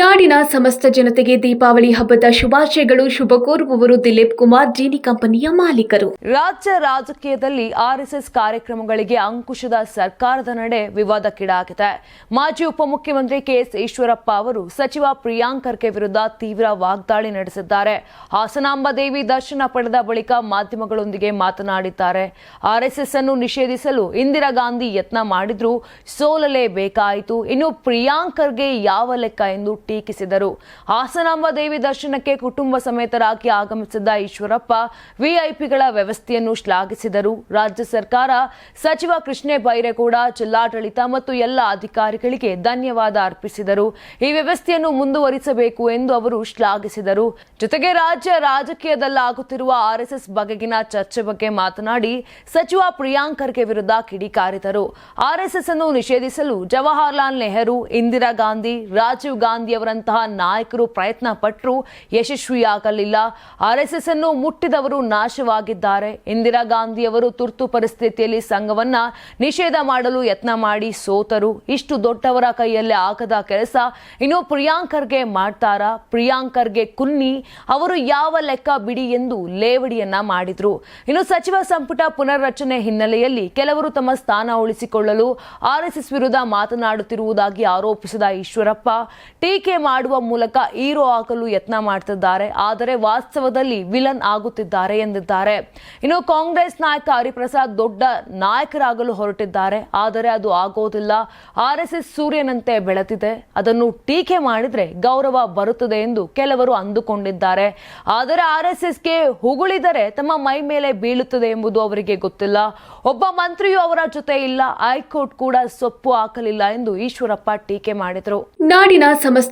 ನಾಡಿನ ಸಮಸ್ತ ಜನತೆಗೆ ದೀಪಾವಳಿ ಹಬ್ಬದ ಶುಭಾಶಯಗಳು ಶುಭ ಕೋರುವವರು ದಿಲೀಪ್ ಕುಮಾರ್, ಜೀನಿ ಕಂಪನಿಯ ಮಾಲೀಕರು. ರಾಜ್ಯ ರಾಜಕೀಯದಲ್ಲಿ ಆರ್ಎಸ್ಎಸ್ ಕಾರ್ಯಕ್ರಮಗಳಿಗೆ ಅಂಕುಶದ ಸರ್ಕಾರದ ನಡೆ ವಿವಾದಕ್ಕೀಡಾಗಿದೆ ಮಾಜಿ ಉಪಮುಖ್ಯಮಂತ್ರಿ ಕೆಎಸ್ ಈಶ್ವರಪ್ಪ ಅವರು ಸಚಿವ ಪ್ರಿಯಾಂಕ್ ಖರ್ಗೆ ವಿರುದ್ಧ ತೀವ್ರ ವಾಗ್ದಾಳಿ ನಡೆಸಿದ್ದಾರೆ. ಹಾಸನಾಂಬ ದೇವಿ ದರ್ಶನ ಪಡೆದ ಬಳಿಕ ಮಾಧ್ಯಮಗಳೊಂದಿಗೆ ಮಾತನಾಡಿದ್ದಾರೆ. ಆರ್ಎಸ್ಎಸ್ ಅನ್ನು ನಿಷೇಧಿಸಲು ಇಂದಿರಾ ಗಾಂಧಿ ಯತ್ನ ಮಾಡಿದ್ರೂ ಸೋಲಲೇಬೇಕಾಯಿತು. ಇನ್ನು ಪ್ರಿಯಾಂಕರ್ಗೆ ಯಾವ ಲೆಕ್ಕ ಎಂದು ಟೀಕಿಸಿದರು. ಹಾಸನಾಂಬ ದೇವಿ ದರ್ಶನಕ್ಕೆ ಕುಟುಂಬ ಸಮೇತರಾಗಿ ಆಗಮಿಸಿದ್ದ ಈಶ್ವರಪ್ಪ ವಿಐಪಿಗಳ ವ್ಯವಸ್ಥೆಯನ್ನು ಶ್ಲಾಘಿಸಿದರು. ರಾಜ್ಯ ಸರ್ಕಾರ, ಸಚಿವ ಕೃಷ್ಣೇ ಬೈರೇಗೌಡ, ಜಿಲ್ಲಾಡಳಿತ ಮತ್ತು ಎಲ್ಲ ಅಧಿಕಾರಿಗಳಿಗೆ ಧನ್ಯವಾದ ಅರ್ಪಿಸಿದರು. ಈ ವ್ಯವಸ್ಥೆಯನ್ನು ಮುಂದುವರಿಸಬೇಕು ಎಂದು ಅವರು ಶ್ಲಾಘಿಸಿದರು. ಜೊತೆಗೆ ರಾಜ್ಯ ರಾಜಕೀಯದಲ್ಲಾಗುತ್ತಿರುವ ಆರ್ಎಸ್ಎಸ್ ಬಗೆಗಿನ ಚರ್ಚೆ ಬಗ್ಗೆ ಮಾತನಾಡಿ, ಸಚಿವ ಪ್ರಿಯಾಂಕ್ ಖರ್ಗೆ ವಿರುದ್ಧ ಕಿಡಿಕಾರಿದರು. ಆರ್ಎಸ್ಎಸ್ ಅನ್ನು ನಿಷೇಧಿಸಲು ಜವಾಹರ್ಲಾಲ್ ನೆಹರು, ಇಂದಿರಾ ಗಾಂಧಿ, ರಾಜೀವ್ ಗಾಂಧಿಯವರಂತಹ ನಾಯಕರು ಪ್ರಯತ್ನ ಪಟ್ಟರು ಯಶಸ್ವಿಯಾಗಲಿಲ್ಲ. ಆರ್ಎಸ್ಎಸ್ ಅನ್ನು ಮುಟ್ಟಿದವರು ನಾಶವಾಗಿದ್ದಾರೆ. ಇಂದಿರಾ ಗಾಂಧಿಯವರು ತುರ್ತು ಪರಿಸ್ಥಿತಿಯಲ್ಲಿ ಸಂಘವನ್ನ ನಿಷೇಧ ಮಾಡಲು ಯತ್ನ ಮಾಡಿ ಸೋತರು. ಇಷ್ಟು ದೊಡ್ಡವರ ಕೈಯಲ್ಲಿ ಆಗದ ಕೆಲಸ ಇನ್ನು ಪ್ರಿಯಾಂಕರ್ಗೆ ಮಾಡ್ತಾರಾ? ಪ್ರಿಯಾಂಕರ್ಗೆ ಕುನ್ನಿ. ಅವರು ಯಾವ ಲೆಕ್ಕ ಬಿಡಿ ಎಂದು ಲೇವಡಿಯನ್ನ ಮಾಡಿದ್ರು. ಇನ್ನು ಸಚಿವ ಸಂಪುಟ ಪುನರ್ರಚನೆ ಹಿನ್ನೆಲೆಯಲ್ಲಿ ಕೆಲವರು ತಮ್ಮ ಸ್ಥಾನ ಉಳಿಸಿಕೊಳ್ಳಲು ಆರ್ಎಸ್ಎಸ್ ವಿರುದ್ಧ ಮಾತನಾಡುತ್ತಿರುವುದಾಗಿ ಆರೋಪಿಸಿದ ಈಶ್ವರಪ್ಪ, ಟೀಕೆ ಮಾಡುವ ಮೂಲಕ ಹೀರೋ ಆಗಲು ಯತ್ನ ಮಾಡ್ತಿದ್ದಾರೆ, ಆದರೆ ವಾಸ್ತವದಲ್ಲಿ ವಿಲನ್ ಆಗುತ್ತಿದ್ದಾರೆ ಎಂದಿದ್ದಾರೆ. ಇನ್ನು ಕಾಂಗ್ರೆಸ್ ನಾಯಕ ಹರಿಪ್ರಸಾದ್ ದೊಡ್ಡ ನಾಯಕರಾಗಲು ಹೊರಟಿದ್ದಾರೆ, ಆದರೆ ಅದು ಆಗೋದಿಲ್ಲ. ಆರ್ಎಸ್ಎಸ್ ಸೂರ್ಯನಂತೆ ಬೆಳೆದಿದೆ ಅದನ್ನು ಟೀಕೆ ಮಾಡಿದ್ರೆ ಗೌರವ ಬರುತ್ತದೆ ಎಂದು ಕೆಲವರು ಅಂದುಕೊಂಡಿದ್ದಾರೆ. ಆದರೆ ಆರ್ಎಸ್ಎಸ್ಗೆ ಹುಗುಳಿದರೆ ತಮ್ಮ ಮೈ ಮೇಲೆ ಬೀಳುತ್ತದೆ ಎಂಬುದು ಅವರಿಗೆ ಗೊತ್ತಿಲ್ಲ. ಒಬ್ಬ ಮಂತ್ರಿಯು ಅವರ ಜೊತೆ ಇಲ್ಲ. ಹೈಕೋರ್ಟ್ ಕೂಡ ಸೊಪ್ಪು ಹಾಕಲಿಲ್ಲ ಎಂದು ಈಶ್ವರಪ್ಪ ಟೀಕೆ ಮಾಡಿದರು. ನಾಡಿನ ಸಮಸ್ತ